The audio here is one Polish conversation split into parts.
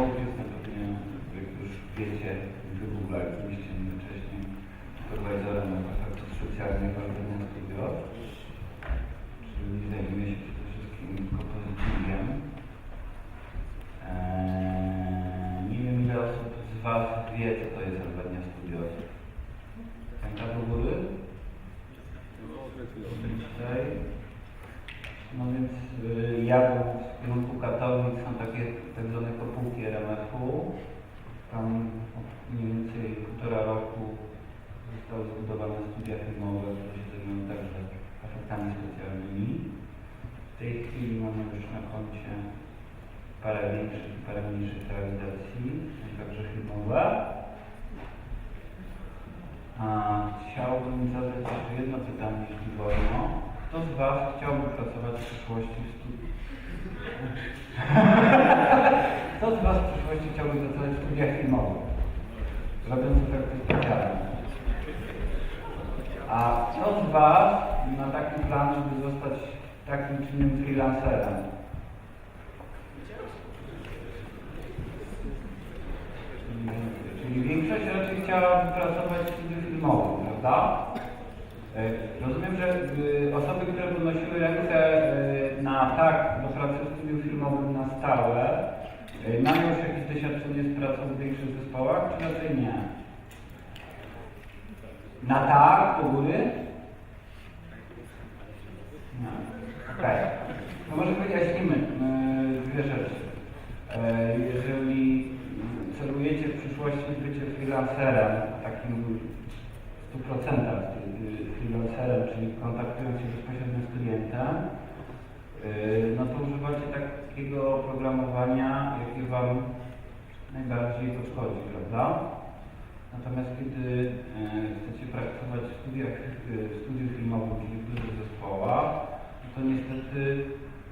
Na pewno, jak już wiecie, wygooglaliście mnie wcześniej, superwizorem efektów specjalnych Organizm Studio, czyli zajmuje się przede wszystkim kompozycjem. Eee, nie wiem ile osób z Was wie, co to jest Albania Studios. Ręka do góry? Tutaj. No więc y, ja w Katowic są takie tak zwane kopułki RMF-u. Tam mniej więcej półtora roku zostały zbudowane studia filmowe, które się zajmują także efektami specjalnymi. W tej chwili mamy już na koncie parę większych i parę mniejszych realizacji, także filmowe. A, chciałbym zadać jeszcze jedno pytanie, jeśli wolno. Kto z Was chciałby pracować w przyszłości w studiu? Kto z Was w przyszłości chciałby pracować w studiach filmowych? Robiąc efekty specjalne. A kto z Was ma taki plan, żeby zostać takim czy innym freelancerem? Czyli- Czyli większość raczej chciałaby pracować w studiu filmowym, prawda? E, Rozumiem, że y, osoby, które podnosiły rękę y, na tak do pracy w studiu filmowym na stałe, y, mają już doświadczenie z pracą w większych zespołach, czy raczej nie? Na tak, do góry? Nie. Okej. No może wyjaśnimy y, dwie rzeczy. E, Jeżeli celujecie w przyszłości bycie freelancerem, takim w 100% y, freelancerem, czyli kontaktując się bezpośrednio z klientem, y, no to używacie takiego oprogramowania, jakie Wam najbardziej podchodzi, prawda? Natomiast kiedy e, chcecie pracować w studiach, w studiu filmowym, czyli w dużych zespołach, no to niestety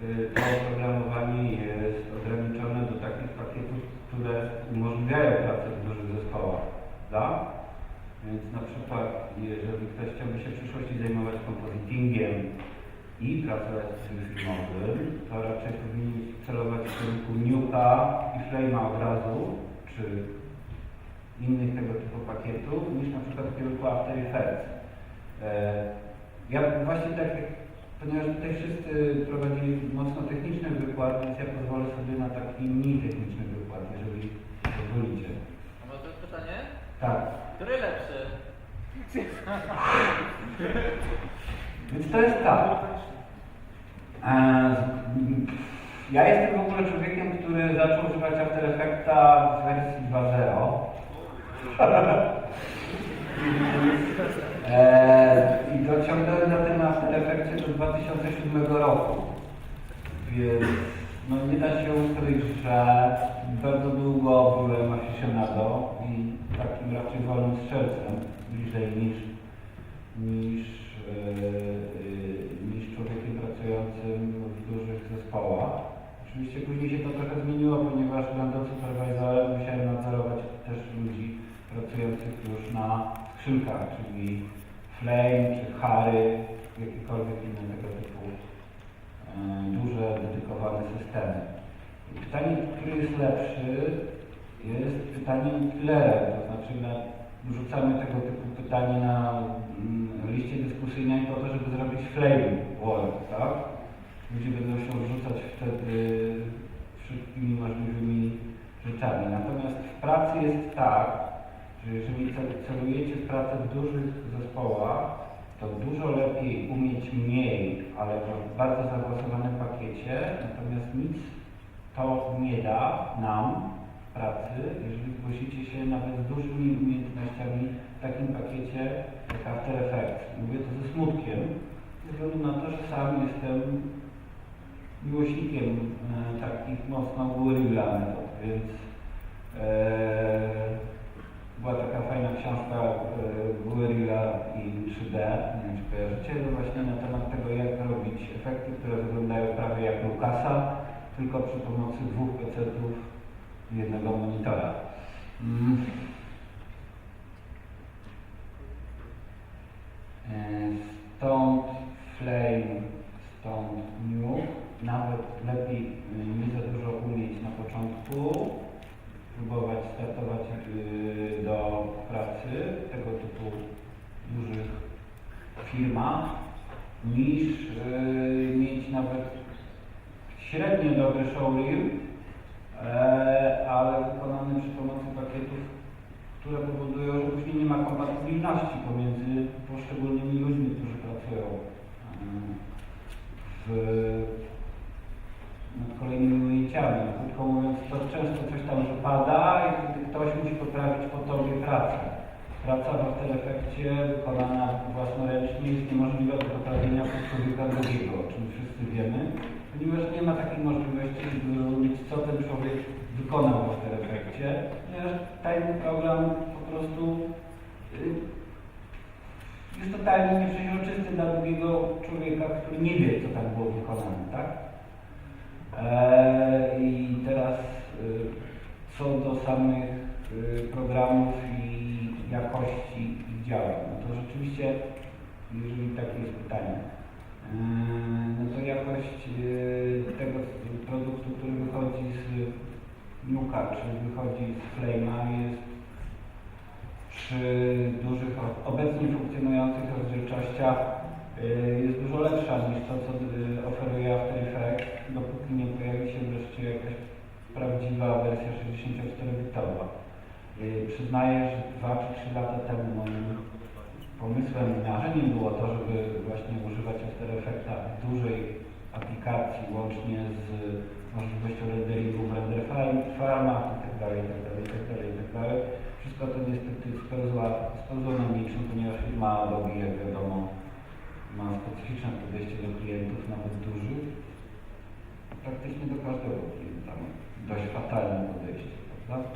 e, to oprogramowanie jest ograniczone do takich pakietów, które umożliwiają pracę w dużych zespołach, prawda? Więc na przykład, jeżeli ktoś chciałby się w przyszłości zajmować kompozytingiem i pracować w studiu filmowym, to raczej powinien celować w kierunku Nuka i Flame'a od razu, czy innych tego typu pakietów niż na przykład w kierunku After Effects. E, Ja właśnie tak, ponieważ tutaj wszyscy prowadzili mocno techniczny wykład, więc ja pozwolę sobie na taki mniej techniczny wykład, jeżeli pozwolicie. A może pytanie? Tak. Który lepszy? Więc to jest tak. E, Ja jestem w ogóle człowiekiem, który zaczął używać After Effecta w wersji 2.0. E, I dociągnąłem na tym After Effectie do 2007 roku. Więc no nie da się ukryć, że bardzo długo byłem aficionado i takim raczej wolnym strzelcem bliżej niż, niż, ponieważ będąc superwizorem musiałem nadzorować też ludzi pracujących już na skrzynkach, czyli Flame czy Harry, jakiekolwiek inne tego typu e, duże, dedykowane systemy. I Pytanie, który jest lepszy, jest pytaniem killerem, to znaczy na, rzucamy tego typu pytanie na mm, liście dyskusyjnej po to, żeby zrobić flame work, tak? Ludzie będą się rzucać wtedy jest tak, że jeżeli cel- celujecie w pracę w dużych zespołach, to dużo lepiej umieć mniej, ale w bardzo zaawansowanym pakiecie, natomiast nic to nie da nam pracy, jeżeli głosicie się nawet z dużymi umiejętnościami w takim pakiecie jak After Effects. Mówię to ze smutkiem, ze względu na to, że sam jestem miłośnikiem e, takich mocno metod, więc była taka fajna książka e, Guerrilla i 3D, nie wiem czy kojarzycie, no właśnie na temat tego, jak robić efekty, które wyglądają prawie jak Lucasa, tylko przy pomocy dwóch i jednego monitora. Mm. E, Stąd Flame, stąd New, nawet lepiej e, nie za dużo umieć na początku, spróbować startować y, do pracy w tego typu dużych firmach, niż y, mieć nawet średnio dobry showreel, e, ale wykonany przy pomocy pakietów, które powodują, że później nie ma kompatybilności pomiędzy poszczególnymi ludźmi, którzy pracują e, w, nad kolejnymi ujęciami. Krótko mówiąc, to często coś tam wypada i wtedy ktoś musi poprawić po tobie pracę. Praca w After Effectie wykonana własnoręcznie jest niemożliwa do poprawienia przez człowieka drugiego, o czym wszyscy wiemy, ponieważ nie ma takiej możliwości, żeby zrozumieć, co ten człowiek wykonał w After ponieważ ten program po prostu y, jest totalnie nieprzeźroczysty dla drugiego człowieka, który nie wie, co tam było wykonane, tak? Eee, I teraz y, co do samych y, programów i jakości ich działań, no to rzeczywiście, jeżeli takie jest pytanie, eee, no to jakość y, tego produktu, który wychodzi z Nuka, czy wychodzi z Flame'a jest przy dużych, obecnie funkcjonujących rozdzielczościach jest dużo lepsza niż to, co y, oferuje After Effects, dopóki nie pojawi się wreszcie jakaś prawdziwa wersja 64-bitowa. Y, Przyznaję, że 2 czy 3 lata temu moim pomysłem i marzeniem było to, żeby właśnie używać After Effecta w dużej aplikacji, łącznie z możliwością renderingu w render farm- farmach itd., itd., itd., itd. Wszystko to niestety spełzła, spełzło na niczym, ponieważ firma Adobe, jak wiadomo, ma specyficzne podejście do klientów, nawet dużych. Praktycznie do każdego klienta dość fatalne podejście, prawda?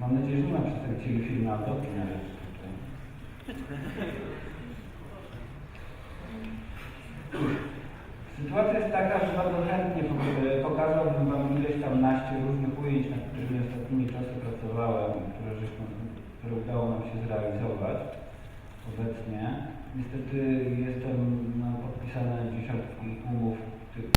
Mam nadzieję, że nie ma przedstawicieli firmy Adobe na rzecz tutaj. Sytuacja jest taka, że bardzo chętnie po- pokazałbym Wam ileś tam naście różnych ujęć, nad którymi ostatnimi czasy pracowałem, które, żeśmy, które udało nam się zrealizować obecnie. Niestety jestem na podpisane dziesiątki umów